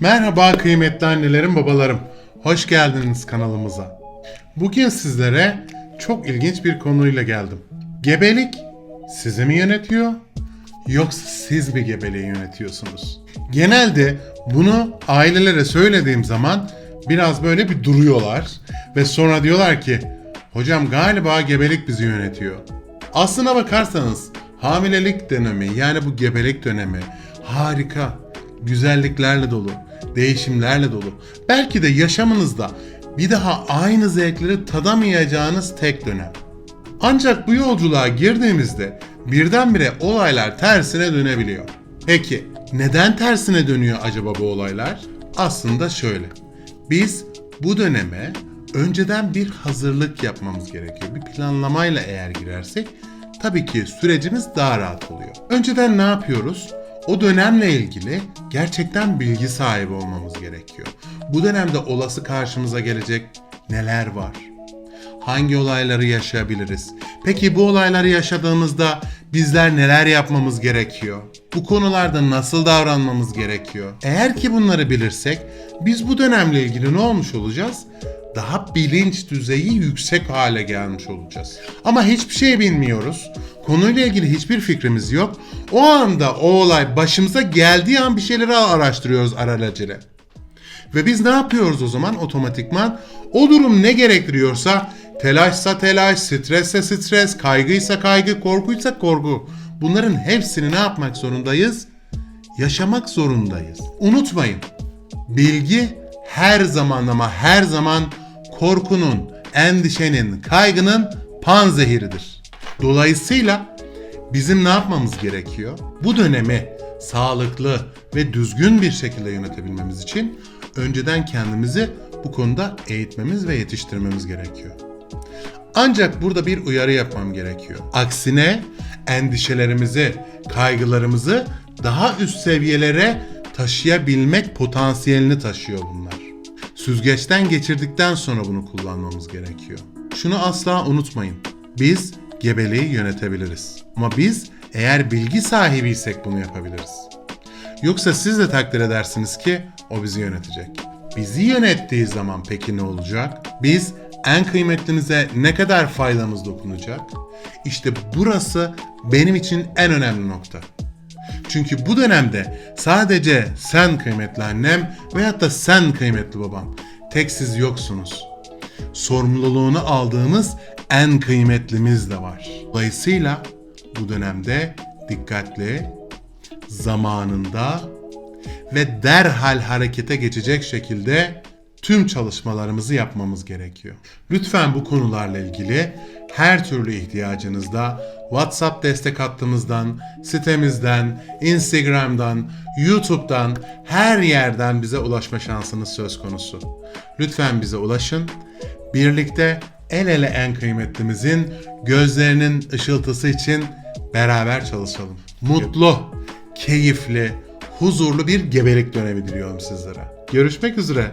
Merhaba kıymetli annelerim, babalarım. Hoş geldiniz kanalımıza. Bugün sizlere çok ilginç bir konuyla geldim. Gebelik sizi mi yönetiyor yoksa siz mi gebeliği yönetiyorsunuz? Genelde bunu ailelere söylediğim zaman biraz böyle bir duruyorlar ve sonra diyorlar ki hocam galiba gebelik bizi yönetiyor. Aslına bakarsanız hamilelik dönemi yani bu gebelik dönemi harika, güzelliklerle dolu, değişimlerle dolu. Belki de yaşamınızda bir daha aynı zevkleri tadamayacağınız tek dönem. Ancak bu yolculuğa girdiğimizde birdenbire olaylar tersine dönebiliyor. Peki neden tersine dönüyor acaba bu olaylar? Aslında şöyle. Biz bu döneme önceden bir hazırlık yapmamız gerekiyor. Bir planlamayla eğer girersek tabii ki sürecimiz daha rahat oluyor. Önceden ne yapıyoruz? O dönemle ilgili gerçekten bilgi sahibi olmamız gerekiyor. Bu dönemde olası karşımıza gelecek neler var? hangi olayları yaşayabiliriz? Peki bu olayları yaşadığımızda bizler neler yapmamız gerekiyor? Bu konularda nasıl davranmamız gerekiyor? Eğer ki bunları bilirsek biz bu dönemle ilgili ne olmuş olacağız? Daha bilinç düzeyi yüksek hale gelmiş olacağız. Ama hiçbir şey bilmiyoruz. Konuyla ilgili hiçbir fikrimiz yok. O anda o olay başımıza geldiği an bir şeyleri araştırıyoruz aracıyla. Ve biz ne yapıyoruz o zaman otomatikman? O durum ne gerektiriyorsa telaşsa telaş, stresse stres, kaygıysa kaygı, korkuysa korku. Bunların hepsini ne yapmak zorundayız? Yaşamak zorundayız. Unutmayın. Bilgi her zaman ama her zaman korkunun, endişenin, kaygının panzehiridir. Dolayısıyla bizim ne yapmamız gerekiyor? Bu dönemi sağlıklı ve düzgün bir şekilde yönetebilmemiz için önceden kendimizi bu konuda eğitmemiz ve yetiştirmemiz gerekiyor. Ancak burada bir uyarı yapmam gerekiyor. Aksine endişelerimizi, kaygılarımızı daha üst seviyelere taşıyabilmek potansiyelini taşıyor bunlar. Süzgeçten geçirdikten sonra bunu kullanmamız gerekiyor. Şunu asla unutmayın. Biz gebeliği yönetebiliriz. Ama biz eğer bilgi sahibiysek bunu yapabiliriz. Yoksa siz de takdir edersiniz ki o bizi yönetecek. Bizi yönettiği zaman peki ne olacak? Biz en kıymetlinize ne kadar faydamız dokunacak? İşte burası benim için en önemli nokta. Çünkü bu dönemde sadece sen kıymetli annem veyahut da sen kıymetli babam. Tek siz yoksunuz. Sorumluluğunu aldığımız en kıymetlimiz de var. Dolayısıyla bu dönemde dikkatli, zamanında ve derhal harekete geçecek şekilde tüm çalışmalarımızı yapmamız gerekiyor. Lütfen bu konularla ilgili her türlü ihtiyacınızda WhatsApp destek hattımızdan, sitemizden, Instagram'dan, YouTube'dan her yerden bize ulaşma şansınız söz konusu. Lütfen bize ulaşın. Birlikte el ele en kıymetlimizin gözlerinin ışıltısı için beraber çalışalım. Mutlu, keyifli, huzurlu bir gebelik dönemi diliyorum sizlere. Görüşmek üzere.